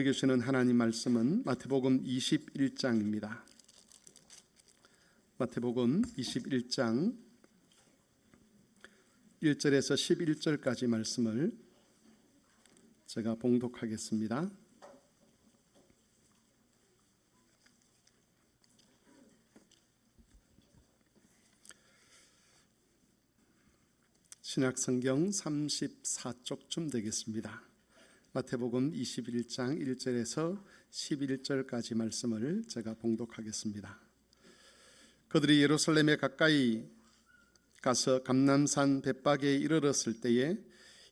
우리에게 주시는 하나님 말씀은 마태복음 21장입니다. 마태복음 21장 1절에서 11절까지 말씀을 제가 봉독하겠습니다. 신약 성경 34쪽쯤 되겠습니다. 마태복음 21장 1절에서 11절까지 말씀을 제가 봉독하겠습니다. 그들이 예루살렘에 가까이 가서 감남산 벳박에 이르렀을 때에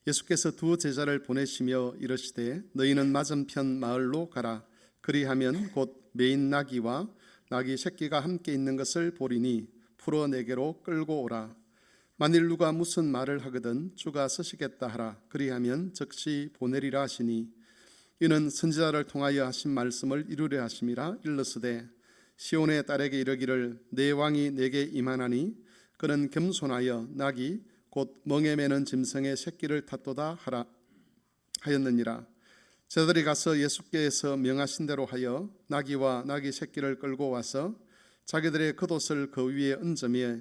예수께서 두 제자를 보내시며 이르시되 너희는 맞은편 마을로 가라 그리하면 곧 메인 나귀와 나귀 새끼가 함께 있는 것을 보리니 풀어 내게로 끌고 오라 만일 누가 무슨 말을 하거든 주가 쓰시겠다 하라. 그리하면 즉시 보내리라 하시니 이는 선지자를 통하여 하신 말씀을 이루려 하심이라 일러스되 시온의 딸에게 이르기를 내 왕이 내게 임하나니 그는 겸손하여 낙이 곧 멍에 매는 짐승의 새끼를 탔도다 하라 하였느니라. 제들이 가서 예수께서 명하신 대로 하여 나귀와 나귀 새끼를 끌고 와서 자기들의 겉옷을 그 위에 얹으며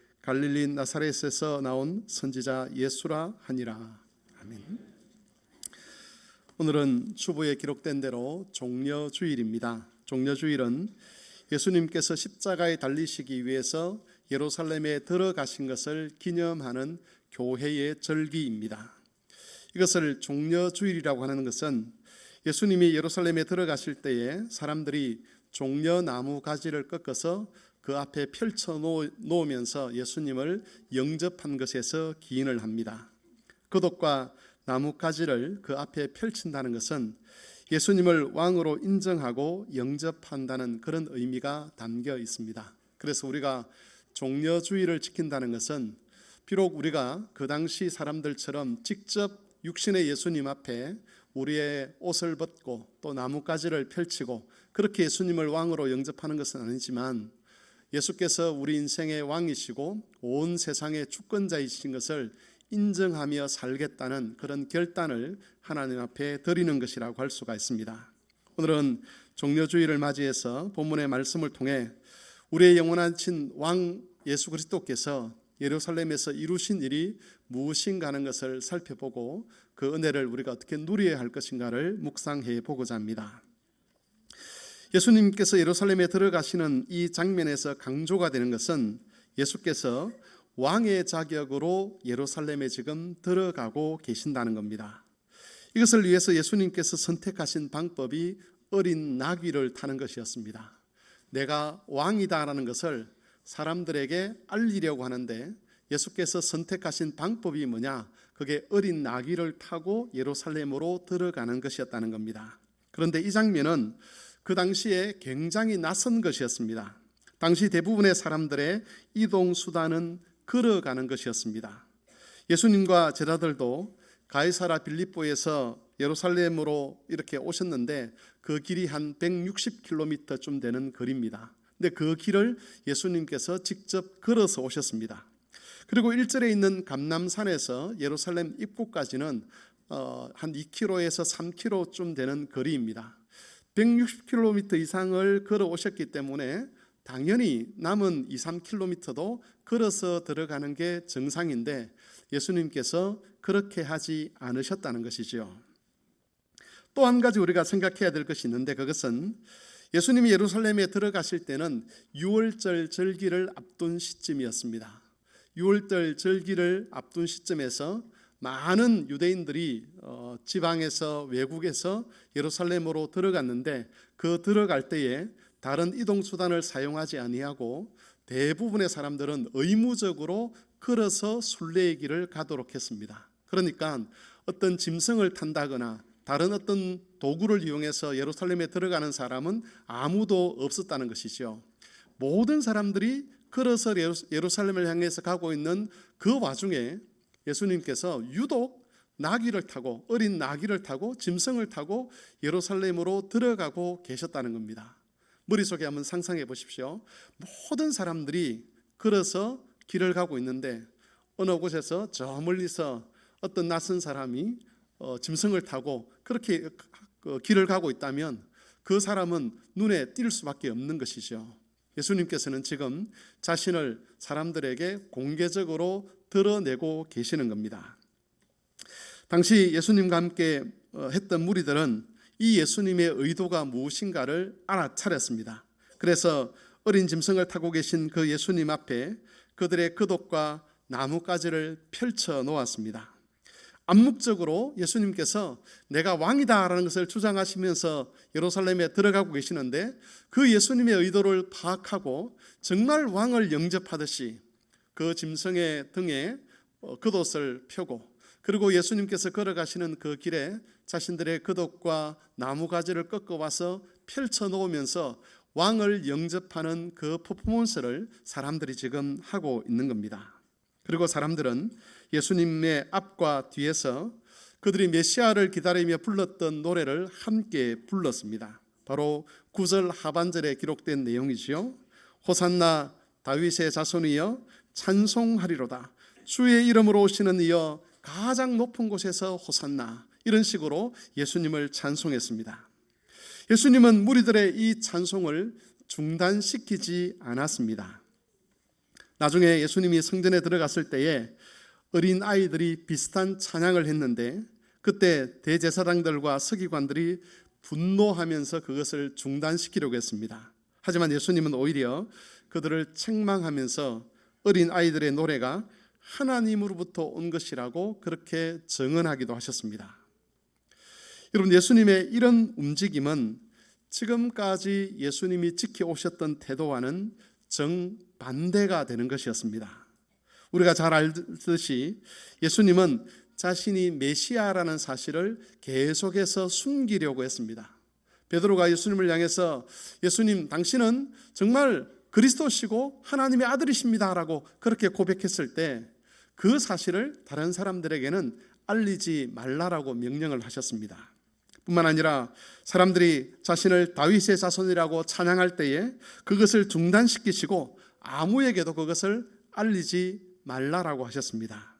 갈릴리 나사렛에서 나온 선지자 예수라 하니라 아멘. 오늘은 주보에 기록된 대로 종려 주일입니다. 종려 주일은 예수님께서 십자가에 달리시기 위해서 예루살렘에 들어가신 것을 기념하는 교회의 절기입니다. 이것을 종려 주일이라고 하는 것은 예수님이 예루살렘에 들어가실 때에 사람들이 종려 나무 가지를 꺾어서 그 앞에 펼쳐 놓으면서 예수님을 영접한 것에서 기인을 합니다. 그독과 나뭇가지를 그 앞에 펼친다는 것은 예수님을 왕으로 인정하고 영접한다는 그런 의미가 담겨 있습니다. 그래서 우리가 종려주의를 지킨다는 것은 비록 우리가 그 당시 사람들처럼 직접 육신의 예수님 앞에 우리의 옷을 벗고 또 나뭇가지를 펼치고 그렇게 예수님을 왕으로 영접하는 것은 아니지만 예수께서 우리 인생의 왕이시고 온 세상의 주권자이신 것을 인정하며 살겠다는 그런 결단을 하나님 앞에 드리는 것이라고 할 수가 있습니다. 오늘은 종려주의를 맞이해서 본문의 말씀을 통해 우리의 영원하신 왕 예수 그리스도께서 예루살렘에서 이루신 일이 무엇인가 하는 것을 살펴보고 그 은혜를 우리가 어떻게 누려야 할 것인가를 묵상해 보고자 합니다. 예수님께서 예루살렘에 들어가시는 이 장면에서 강조가 되는 것은 예수께서 왕의 자격으로 예루살렘에 지금 들어가고 계신다는 겁니다. 이것을 위해서 예수님께서 선택하신 방법이 어린 나귀를 타는 것이었습니다. 내가 왕이다라는 것을 사람들에게 알리려고 하는데 예수께서 선택하신 방법이 뭐냐? 그게 어린 나귀를 타고 예루살렘으로 들어가는 것이었다는 겁니다. 그런데 이 장면은 그 당시에 굉장히 낯선 것이었습니다. 당시 대부분의 사람들의 이동 수단은 걸어가는 것이었습니다. 예수님과 제자들도 가이사라 빌립보에서 예루살렘으로 이렇게 오셨는데 그 길이 한 160km쯤 되는 거리입니다. 근데 그 길을 예수님께서 직접 걸어서 오셨습니다. 그리고 1절에 있는 감남산에서 예루살렘 입구까지는 어, 한 2km에서 3km쯤 되는 거리입니다. 160km 이상을 걸어 오셨기 때문에 당연히 남은 2, 3km도 걸어서 들어가는 게 정상인데 예수님께서 그렇게 하지 않으셨다는 것이죠. 또한 가지 우리가 생각해야 될 것이 있는데 그것은 예수님이 예루살렘에 들어가실 때는 6월절 절기를 앞둔 시점이었습니다. 6월절 절기를 앞둔 시점에서 많은 유대인들이 어, 지방에서 외국에서 예루살렘으로 들어갔는데 그 들어갈 때에 다른 이동 수단을 사용하지 아니하고 대부분의 사람들은 의무적으로 걸어서 순례의 길을 가도록 했습니다. 그러니까 어떤 짐승을 탄다거나 다른 어떤 도구를 이용해서 예루살렘에 들어가는 사람은 아무도 없었다는 것이죠. 모든 사람들이 걸어서 예루- 예루살렘을 향해서 가고 있는 그 와중에 예수님께서 유독 나귀를 타고 어린 나귀를 타고 짐승을 타고 예루살렘으로 들어가고 계셨다는 겁니다. 머릿속에 한번 상상해 보십시오. 모든 사람들이 걸어서 길을 가고 있는데 어느 곳에서 저 멀리서 어떤 낯선 사람이 어, 짐승을 타고 그렇게 그 길을 가고 있다면 그 사람은 눈에 띌 수밖에 없는 것이죠. 예수님께서는 지금 자신을 사람들에게 공개적으로 드러내고 계시는 겁니다. 당시 예수님과 함께 어, 했던 무리들은 이 예수님의 의도가 무엇인가를 알아차렸습니다. 그래서 어린 짐승을 타고 계신 그 예수님 앞에 그들의 그옷과 나뭇가지를 펼쳐 놓았습니다. 암묵적으로 예수님께서 내가 왕이다라는 것을 주장하시면서 예루살렘에 들어가고 계시는데 그 예수님의 의도를 파악하고 정말 왕을 영접하듯이 그 짐승의 등에 어, 겉옷을 펴고 그리고 예수님께서 걸어가시는 그 길에 자신들의 겉옷과 나무 가지를 꺾어 와서 펼쳐 놓으면서 왕을 영접하는 그 퍼포먼스를 사람들이 지금 하고 있는 겁니다. 그리고 사람들은 예수님의 앞과 뒤에서 그들이 메시아를 기다리며 불렀던 노래를 함께 불렀습니다. 바로 9절 하반절에 기록된 내용이지요. 호산나 다윗의 자손이여 찬송하리로다. 주의 이름으로 오시는 이여 가장 높은 곳에서 호산나 이런 식으로 예수님을 찬송했습니다. 예수님은 무리들의 이 찬송을 중단시키지 않았습니다. 나중에 예수님이 성전에 들어갔을 때에 어린 아이들이 비슷한 찬양을 했는데 그때 대제사장들과 서기관들이 분노하면서 그것을 중단시키려고 했습니다. 하지만 예수님은 오히려 그들을 책망하면서 어린 아이들의 노래가 하나님으로부터 온 것이라고 그렇게 증언하기도 하셨습니다. 여러분 예수님의 이런 움직임은 지금까지 예수님이 지켜오셨던 태도와는 정반대가 되는 것이었습니다. 우리가 잘 알듯이 예수님은 자신이 메시아라는 사실을 계속해서 숨기려고 했습니다. 베드로가 예수님을 향해서 예수님 당신은 정말 그리스도시고 하나님의 아들이십니다라고 그렇게 고백했을 때 그 사실을 다른 사람들에게는 알리지 말라라고 명령을 하셨습니다. 뿐만 아니라 사람들이 자신을 다윗의 자손이라고 찬양할 때에 그것을 중단시키시고 아무에게도 그것을 알리지 말라라고 하셨습니다.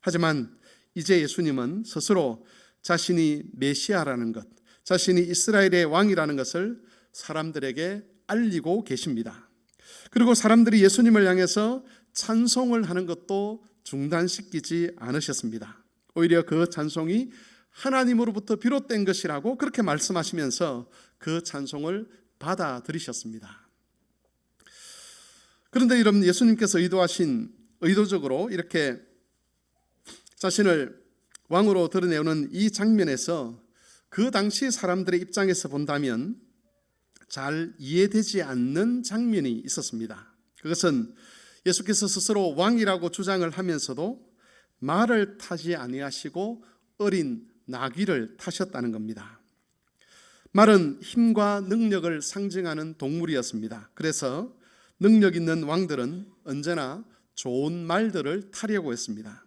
하지만 이제 예수님은 스스로 자신이 메시아라는 것, 자신이 이스라엘의 왕이라는 것을 사람들에게 알리고 계십니다. 그리고 사람들이 예수님을 향해서 찬송을 하는 것도 중단시키지 않으셨습니다. 오히려 그 찬송이 하나님으로부터 비롯된 것이라고 그렇게 말씀하시면서 그 찬송을 받아들이셨습니다. 그런데 이런 예수님께서 의도하신 의도적으로 이렇게 자신을 왕으로 드러내오는 이 장면에서 그 당시 사람들의 입장에서 본다면 잘 이해되지 않는 장면이 있었습니다. 그것은 예수께서 스스로 왕이라고 주장을 하면서도 말을 타지 아니하시고 어린 나귀를 타셨다는 겁니다. 말은 힘과 능력을 상징하는 동물이었습니다. 그래서 능력 있는 왕들은 언제나 좋은 말들을 타려고 했습니다.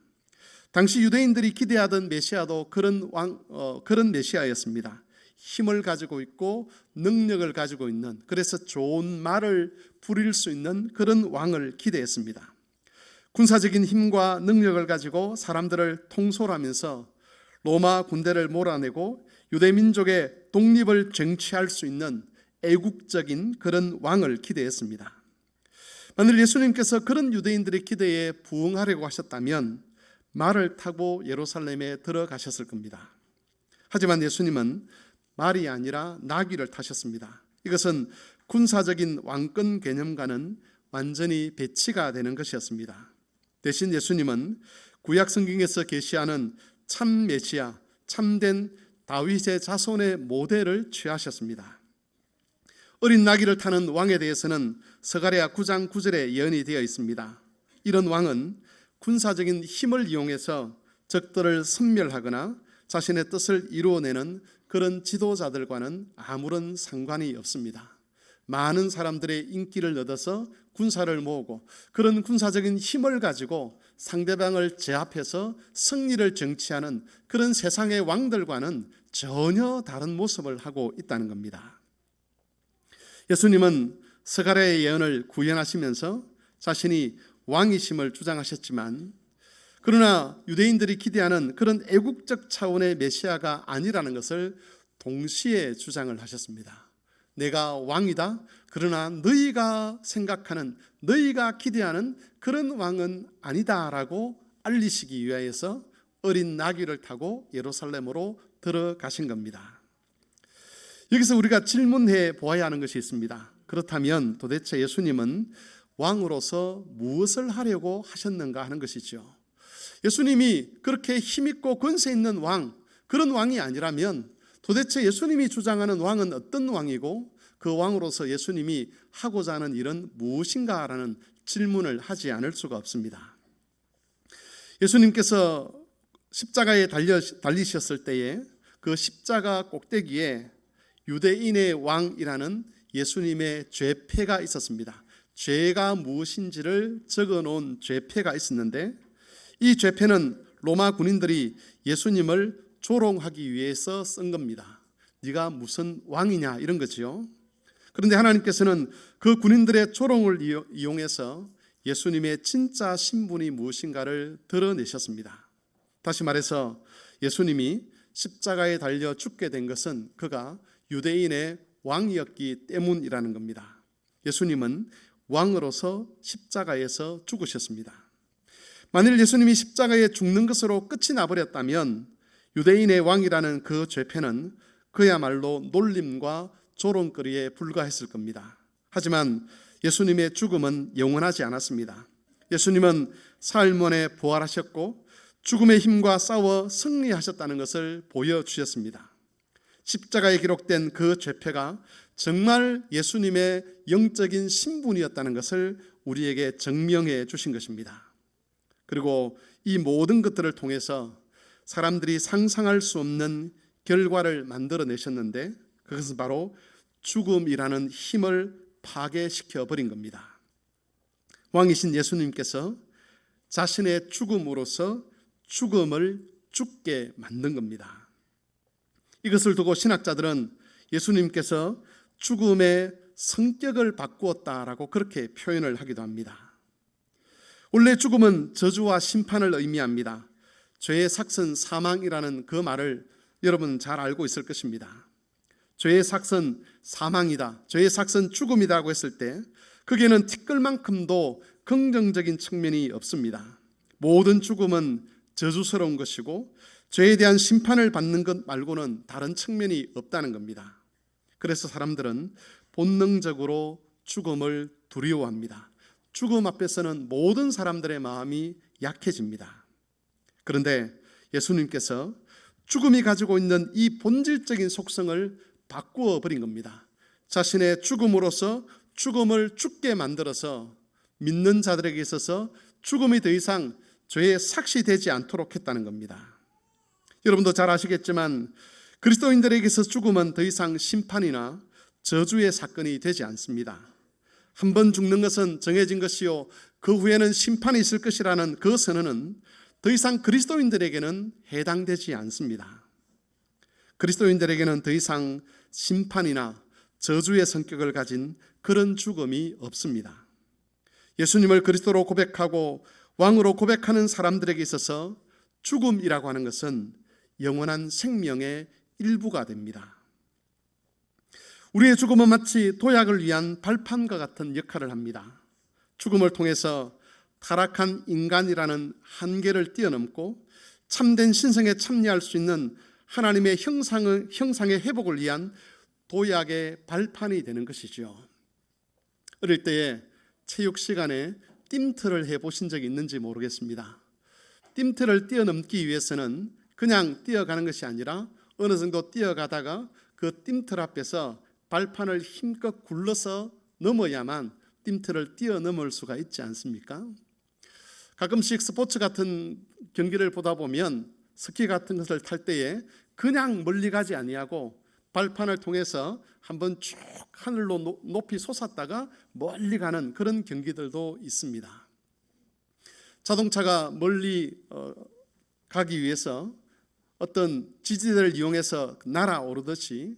당시 유대인들이 기대하던 메시아도 그런 왕 어, 그런 메시아였습니다. 힘을 가지고 있고 능력을 가지고 있는 그래서 좋은 말을 부릴 수 있는 그런 왕을 기대했습니다. 군사적인 힘과 능력을 가지고 사람들을 통솔하면서 로마 군대를 몰아내고 유대 민족의 독립을 쟁취할 수 있는 애국적인 그런 왕을 기대했습니다. 만일 예수님께서 그런 유대인들의 기대에 부응하려고 하셨다면 말을 타고 예루살렘에 들어가셨을 겁니다. 하지만 예수님은 말이 아니라 나귀를 타셨습니다. 이것은 군사적인 왕권 개념과는 완전히 배치가 되는 것이었습니다. 대신 예수님은 구약 성경에서 계시하는 참 메시아, 참된 다윗의 자손의 모델을 취하셨습니다. 어린 나귀를 타는 왕에 대해서는 서가랴 9장 9절에 예언이 되어 있습니다. 이런 왕은 군사적인 힘을 이용해서 적들을 섬멸하거나 자신의 뜻을 이루어내는 그런 지도자들과는 아무런 상관이 없습니다. 많은 사람들의 인기를 얻어서 군사를 모으고 그런 군사적인 힘을 가지고 상대방을 제압해서 승리를 정치하는 그런 세상의 왕들과는 전혀 다른 모습을 하고 있다는 겁니다. 예수님은 스가랴의 예언을 구현하시면서 자신이 왕이심을 주장하셨지만 그러나 유대인들이 기대하는 그런 애국적 차원의 메시아가 아니라는 것을 동시에 주장을 하셨습니다. 내가 왕이다. 그러나 너희가 생각하는 너희가 기대하는 그런 왕은 아니다라고 알리시기 위하여서 어린 나귀를 타고 예루살렘으로 들어가신 겁니다. 여기서 우리가 질문해 보아야 하는 것이 있습니다. 그렇다면 도대체 예수님은 왕으로서 무엇을 하려고 하셨는가 하는 것이죠. 예수님이 그렇게 힘있고 권세 있는 왕, 그런 왕이 아니라면 도대체 예수님이 주장하는 왕은 어떤 왕이고 그 왕으로서 예수님이 하고자 하는 일은 무엇인가라는 질문을 하지 않을 수가 없습니다. 예수님께서 십자가에 달려, 달리셨을 때에 그 십자가 꼭대기에 유대인의 왕이라는 예수님의 죄패가 있었습니다. 죄가 무엇인지를 적어 놓은 죄패가 있었는데 이 죄패는 로마 군인들이 예수님을 조롱하기 위해서 쓴 겁니다. 네가 무슨 왕이냐 이런 거지요. 그런데 하나님께서는 그 군인들의 조롱을 이용해서 예수님의 진짜 신분이 무엇인가를 드러내셨습니다. 다시 말해서 예수님이 십자가에 달려 죽게 된 것은 그가 유대인의 왕이었기 때문이라는 겁니다. 예수님은 왕으로서 십자가에서 죽으셨습니다. 만일 예수님이 십자가에 죽는 것으로 끝이 나버렸다면 유대인의 왕이라는 그 죄패는 그야말로 놀림과 조롱거리에 불과했을 겁니다. 하지만 예수님의 죽음은 영원하지 않았습니다. 예수님은 만에 부활하셨고 죽음의 힘과 싸워 승리하셨다는 것을 보여주셨습니다. 십자가에 기록된 그 죄패가 정말 예수님의 영적인 신분이었다는 것을 우리에게 증명해 주신 것입니다. 그리고 이 모든 것들을 통해서 사람들이 상상할 수 없는 결과를 만들어내셨는데 그것은 바로 죽음이라는 힘을 파괴시켜 버린 겁니다. 왕이신 예수님께서 자신의 죽음으로서 죽음을 죽게 만든 겁니다. 이것을 두고 신학자들은 예수님께서 죽음의 성격을 바꾸었다라고 그렇게 표현을 하기도 합니다. 원래 죽음은 저주와 심판을 의미합니다. 죄의 삭은 사망이라는 그 말을 여러분 잘 알고 있을 것입니다. 죄의 삭은 사망이다. 죄의 삭은 죽음이라고 했을 때 그게는 티끌만큼도 긍정적인 측면이 없습니다. 모든 죽음은 저주스러운 것이고 죄에 대한 심판을 받는 것 말고는 다른 측면이 없다는 겁니다. 그래서 사람들은 본능적으로 죽음을 두려워합니다. 죽음 앞에서는 모든 사람들의 마음이 약해집니다. 그런데 예수님께서 죽음이 가지고 있는 이 본질적인 속성을 바꾸어 버린 겁니다. 자신의 죽음으로서 죽음을 죽게 만들어서 믿는 자들에게 있어서 죽음이 더 이상 죄의 삭시되지 않도록 했다는 겁니다. 여러분도 잘 아시겠지만 그리스도인들에게서 죽음은 더 이상 심판이나 저주의 사건이 되지 않습니다. 한 번 죽는 것은 정해진 것이요 그 후에는 심판이 있을 것이라는 그 선언은 더 이상 그리스도인들에게는 해당되지 않습니다. 그리스도인들에게는 더 이상 심판이나 저주의 성격을 가진 그런 죽음이 없습니다. 예수님을 그리스도로 고백하고 왕으로 고백하는 사람들에게 있어서 죽음이라고 하는 것은 영원한 생명의 일부가 됩니다. 우리의 죽음은 마치 도약을 위한 발판과 같은 역할을 합니다. 죽음을 통해서 타락한 인간이라는 한계를 뛰어넘고 참된 신성에 참여할 수 있는 하나님의 형상의, 형상의 회복을 위한 도약의 발판이 되는 것이죠. 어릴 때에 체육 시간에 띵트를 해보신 적이 있는지 모르겠습니다. 띵트를 뛰어넘기 위해서는 그냥 뛰어가는 것이 아니라 어느 정도 뛰어가다가 그 띵틀 앞에서 발판을 힘껏 굴러서 넘어야만 띵틀을 뛰어넘을 수가 있지 않습니까? 가끔씩 스포츠 같은 경기를 보다 보면 스키 같은 것을 탈 때에 그냥 멀리 가지 아니하고 발판을 통해서 한번 쭉 하늘로 노- 높이 솟았다가 멀리 가는 그런 경기들도 있습니다. 자동차가 멀리 어, 가기 위해서 어떤 지지대를 이용해서 날아오르듯이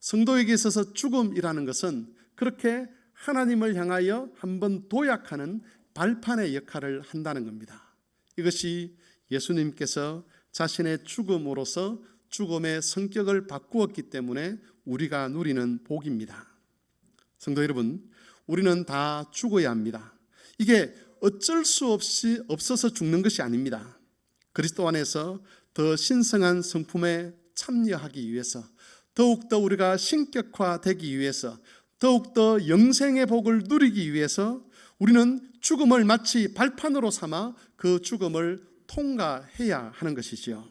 성도에게 있어서 죽음이라는 것은 그렇게 하나님을 향하여 한번 도약하는 발판의 역할을 한다는 겁니다. 이것이 예수님께서 자신의 죽음으로서 죽음의 성격을 바꾸었기 때문에 우리가 누리는 복입니다. 성도 여러분, 우리는 다 죽어야 합니다. 이게 어쩔 수 없이 없어서 죽는 것이 아닙니다. 그리스도 안에서 더 신성한 성품에 참여하기 위해서 더욱더 우리가 신격화되기 위해서 더욱더 영생의 복을 누리기 위해서 우리는 죽음을 마치 발판으로 삼아 그 죽음을 통과해야 하는 것이지요.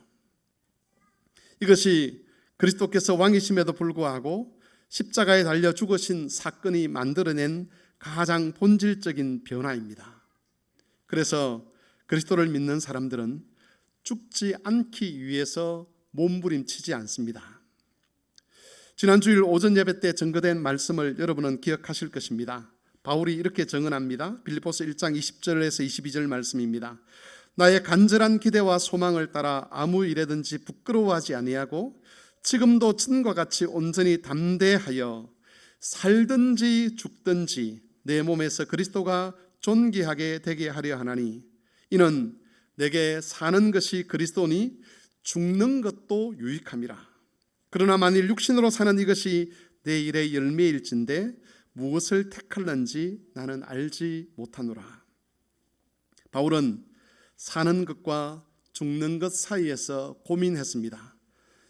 이것이 그리스도께서 왕이심에도 불구하고 십자가에 달려 죽으신 사건이 만들어낸 가장 본질적인 변화입니다. 그래서 그리스도를 믿는 사람들은 죽지 않기 위해서 몸부림치지 않습니다. 지난 주일 오전 예배 때 증거된 말씀을 여러분은 기억하실 것입니다. 바울이 이렇게 증언합니다. 빌립보서 1장 20절에서 22절 말씀입니다. 나의 간절한 기대와 소망을 따라 아무 일에든지 부끄러워하지 아니하고 지금도 전과 같이 온전히 담대하여 살든지 죽든지 내 몸에서 그리스도가 존귀하게 되게 하려 하나니 이는 내게 사는 것이 그리스도니 죽는 것도 유익함이라. 그러나 만일 육신으로 사는 이것이 내 일의 열매일진데 무엇을 택할는지 나는 알지 못하노라. 바울은 사는 것과 죽는 것 사이에서 고민했습니다.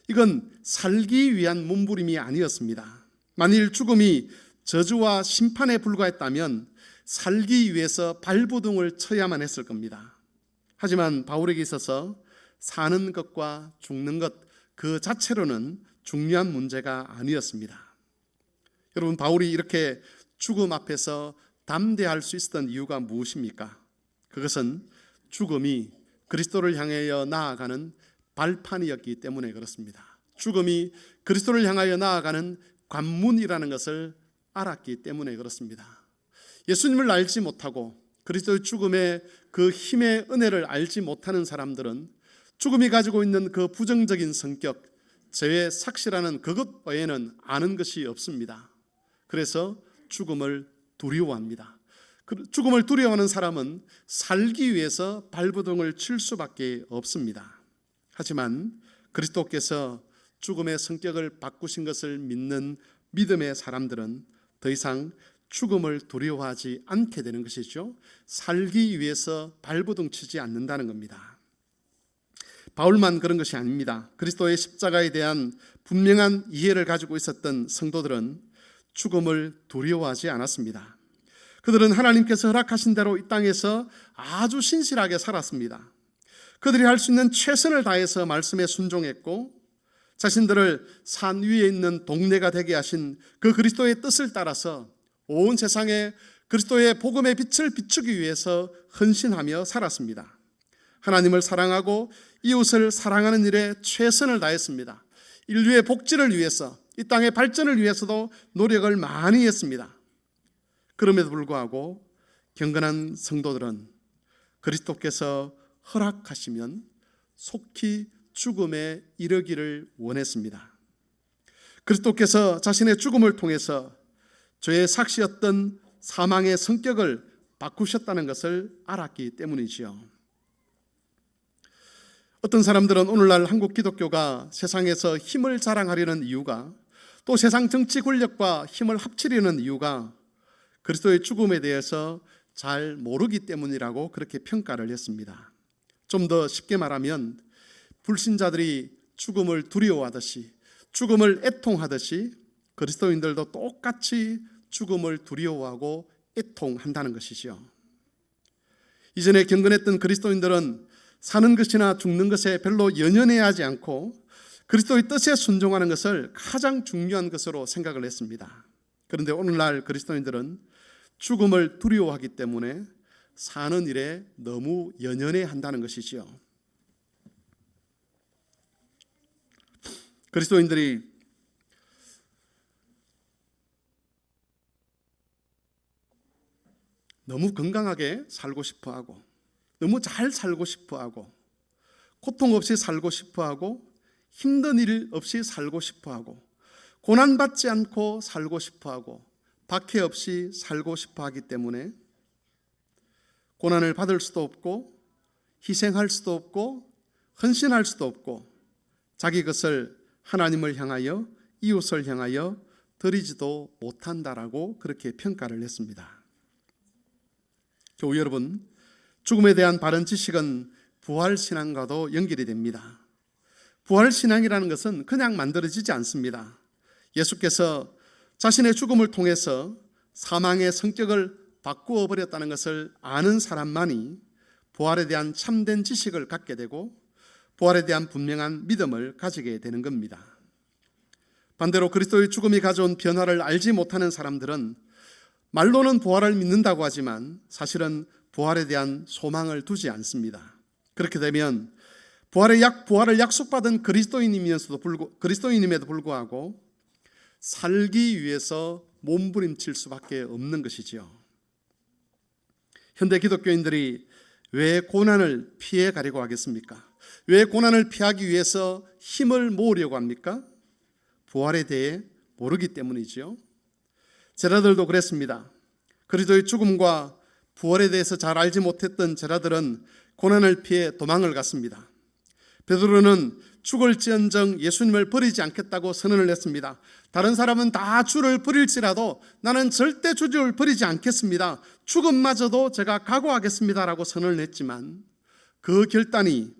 이건 살기 위한 몸부림이 아니었습니다. 만일 죽음이 저주와 심판에 불과했다면 살기 위해서 발부둥을 쳐야만 했을 겁니다. 하지만 바울에게 있어서 사는 것과 죽는 것 그 자체로는 중요한 문제가 아니었습니다. 여러분 바울이 이렇게 죽음 앞에서 담대할 수 있었던 이유가 무엇입니까? 그것은 죽음이 그리스도를 향하여 나아가는 발판이었기 때문에 그렇습니다. 죽음이 그리스도를 향하여 나아가는 관문이라는 것을 알았기 때문에 그렇습니다. 예수님을 알지 못하고 그리스도의 죽음의 그 힘의 은혜를 알지 못하는 사람들은 죽음이 가지고 있는 그 부정적인 성격, 죄의 삭시라는 그것 외에는 아는 것이 없습니다. 그래서 죽음을 두려워합니다. 그 죽음을 두려워하는 사람은 살기 위해서 발부둥을 칠 수밖에 없습니다. 하지만 그리스도께서 죽음의 성격을 바꾸신 것을 믿는 믿음의 사람들은 더 이상 죽음을 두려워하지 않게 되는 것이죠. 살기 위해서 발부둥 치지 않는다는 겁니다. 바울만 그런 것이 아닙니다. 그리스도의 십자가에 대한 분명한 이해를 가지고 있었던 성도들은 죽음을 두려워하지 않았습니다. 그들은 하나님께서 허락하신 대로 이 땅에서 아주 신실하게 살았습니다. 그들이 할 수 있는 최선을 다해서 말씀에 순종했고 자신들을 산 위에 있는 동네가 되게 하신 그 그리스도의 뜻을 따라서 온 세상에 그리스도의 복음의 빛을 비추기 위해서 헌신하며 살았습니다. 하나님을 사랑하고 이웃을 사랑하는 일에 최선을 다했습니다. 인류의 복지를 위해서 이 땅의 발전을 위해서도 노력을 많이 했습니다. 그럼에도 불구하고 경건한 성도들은 그리스도께서 허락하시면 속히 죽음에 이르기를 원했습니다. 그리스도께서 자신의 죽음을 통해서 죄의 삭시였던 사망의 성격을 바꾸셨다는 것을 알았기 때문이지요. 어떤 사람들은 오늘날 한국 기독교가 세상에서 힘을 자랑하려는 이유가 또 세상 정치 권력과 힘을 합치려는 이유가 그리스도의 죽음에 대해서 잘 모르기 때문이라고 그렇게 평가를 했습니다. 좀 더 쉽게 말하면 불신자들이 죽음을 두려워하듯이 죽음을 애통하듯이 그리스도인들도 똑같이 죽음을 두려워하고 애통한다는 것이죠. 이전에 경건했던 그리스도인들은 사는 것이나 죽는 것에 별로 연연해하지 않고 그리스도의 뜻에 순종하는 것을 가장 중요한 것으로 생각을 했습니다. 그런데 오늘날 그리스도인들은 죽음을 두려워하기 때문에 사는 일에 너무 연연해 한다는 것이지요. 그리스도인들이 너무 건강하게 살고 싶어 하고 너무 잘 살고 싶어 하고 고통 없이 살고 싶어 하고 힘든 일 없이 살고 싶어 하고 고난받지 않고 살고 싶어 하고 박해 없이 살고 싶어 하기 때문에 고난을 받을 수도 없고 희생할 수도 없고 헌신할 수도 없고 자기 것을 하나님을 향하여 이웃을 향하여 드리지도 못한다라고 그렇게 평가를 했습니다. 교우 여러분, 죽음에 대한 바른 지식은 부활 신앙과도 연결이 됩니다. 부활 신앙이라는 것은 그냥 만들어지지 않습니다. 예수께서 자신의 죽음을 통해서 사망의 성격을 바꾸어 버렸다는 것을 아는 사람만이 부활에 대한 참된 지식을 갖게 되고 부활에 대한 분명한 믿음을 가지게 되는 겁니다. 반대로 그리스도의 죽음이 가져온 변화를 알지 못하는 사람들은 말로는 부활을 믿는다고 하지만 사실은 부활에 대한 소망을 두지 않습니다. 그렇게 되면 부활의 약 부활을 약속받은 그리스도인이면서도 불구 그리스도인임에도 불구하고 살기 위해서 몸부림칠 수밖에 없는 것이지요. 현대 기독교인들이 왜 고난을 피해 가려고 하겠습니까? 왜 고난을 피하기 위해서 힘을 모으려고 합니까? 부활에 대해 모르기 때문이지요. 제자들도 그랬습니다. 그리스도의 죽음과 부활에 대해서 잘 알지 못했던 제자들은 고난을 피해 도망을 갔습니다. 베드로는 죽을지언정 예수님을 버리지 않겠다고 선언을 했습니다. 다른 사람은 다 주를 버릴지라도 나는 절대 주를 버리지 않겠습니다. 죽음마저도 제가 각오하겠습니다라고 선언을 했지만 그 결단이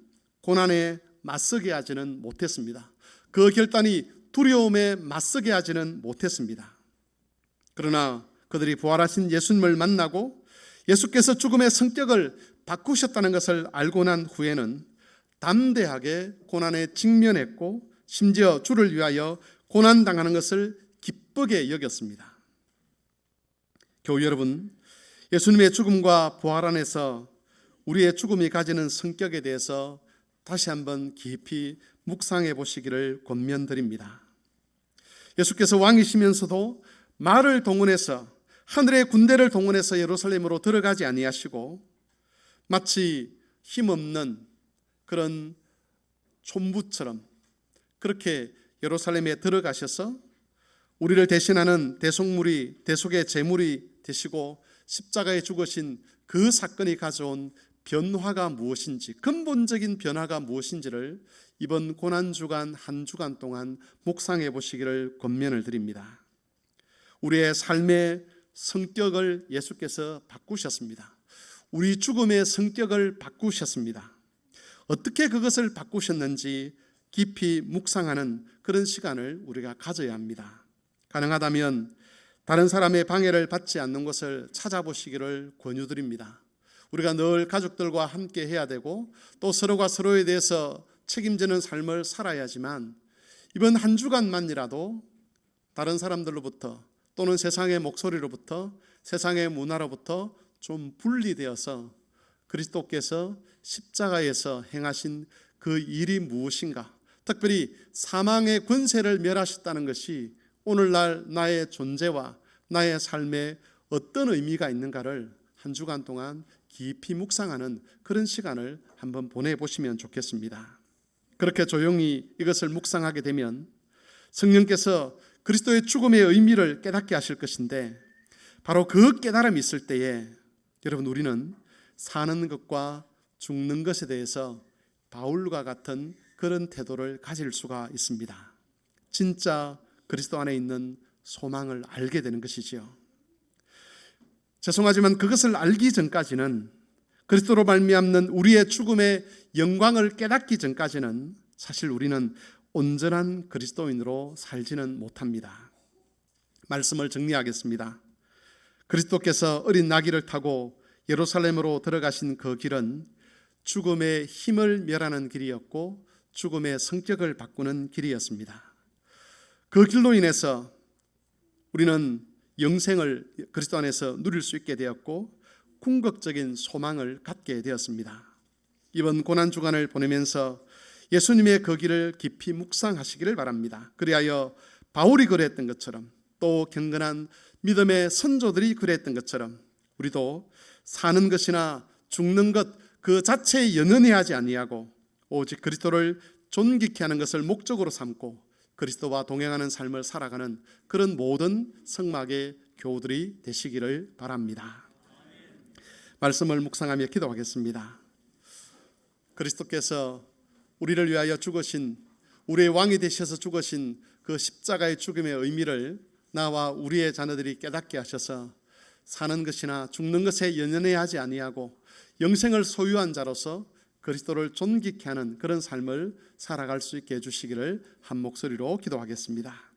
고난에 맞서게 하지는 못했습니다. 그 결단이 두려움에 맞서게 하지는 못했습니다. 그러나 그들이 부활하신 예수님을 만나고 예수께서 죽음의 성격을 바꾸셨다는 것을 알고 난 후에는 담대하게 고난에 직면했고 심지어 주를 위하여 고난 당하는 것을 기쁘게 여겼습니다. 교우 여러분, 예수님의 죽음과 부활 안에서 우리의 죽음이 가지는 성격에 대해서 다시 한번 깊이 묵상해 보시기를 권면드립니다. 예수께서 왕이시면서도 말을 동원해서 하늘의 군대를 동원해서 예루살렘으로 들어가지 아니하시고 마치 힘없는 그런 촌부처럼 그렇게 예루살렘에 들어가셔서 우리를 대신하는 대속물이 대속의 제물이 되시고 십자가에 죽으신 그 사건이 가져온 변화가 무엇인지 근본적인 변화가 무엇인지를 이번 고난 주간 한 주간 동안 묵상해 보시기를 권면을 드립니다. 우리의 삶의 성격을 예수께서 바꾸셨습니다. 우리 죽음의 성격을 바꾸셨습니다. 어떻게 그것을 바꾸셨는지 깊이 묵상하는 그런 시간을 우리가 가져야 합니다. 가능하다면 다른 사람의 방해를 받지 않는 것을 찾아보시기를 권유드립니다. 우리가 늘 가족들과 함께 해야 되고 또 서로가 서로에 대해서 책임지는 삶을 살아야지만 이번 한 주간만이라도 다른 사람들로부터 또는 세상의 목소리로부터 세상의 문화로부터 좀 분리되어서 그리스도께서 십자가에서 행하신 그 일이 무엇인가? 특별히 사망의 권세를 멸하셨다는 것이 오늘날 나의 존재와 나의 삶에 어떤 의미가 있는가를 한 주간 동안 깊이 묵상하는 그런 시간을 한번 보내보시면 좋겠습니다. 그렇게 조용히 이것을 묵상하게 되면 성령께서 그리스도의 죽음의 의미를 깨닫게 하실 것인데 바로 그 깨달음이 있을 때에 여러분 우리는 사는 것과 죽는 것에 대해서 바울과 같은 그런 태도를 가질 수가 있습니다. 진짜 그리스도 안에 있는 소망을 알게 되는 것이지요. 죄송하지만 그것을 알기 전까지는 그리스도로 말미암는 우리의 죽음의 영광을 깨닫기 전까지는 사실 우리는 온전한 그리스도인으로 살지는 못합니다. 말씀을 정리하겠습니다. 그리스도께서 어린 나귀를 타고 예루살렘으로 들어가신 그 길은 죽음의 힘을 멸하는 길이었고 죽음의 성격을 바꾸는 길이었습니다. 그 길로 인해서 우리는 영생을 그리스도 안에서 누릴 수 있게 되었고 궁극적인 소망을 갖게 되었습니다. 이번 고난 주간을 보내면서 예수님의 그 길을 깊이 묵상하시기를 바랍니다. 그리하여 바울이 그랬던 것처럼 또 경건한 믿음의 선조들이 그랬던 것처럼 우리도 사는 것이나 죽는 것 그 자체에 연연해하지 아니하고 오직 그리스도를 존귀케 하는 것을 목적으로 삼고 그리스도와 동행하는 삶을 살아가는 그런 모든 성막의 교우들이 되시기를 바랍니다. 말씀을 묵상하며 기도하겠습니다. 그리스도께서 우리를 위하여 죽으신 우리의 왕이 되셔서 죽으신 그 십자가의 죽음의 의미를 나와 우리의 자녀들이 깨닫게 하셔서 사는 것이나 죽는 것에 연연해 하지 아니하고 영생을 소유한 자로서 그리스도를 존귀케 하는 그런 삶을 살아갈 수 있게 해 주시기를 한 목소리로 기도하겠습니다.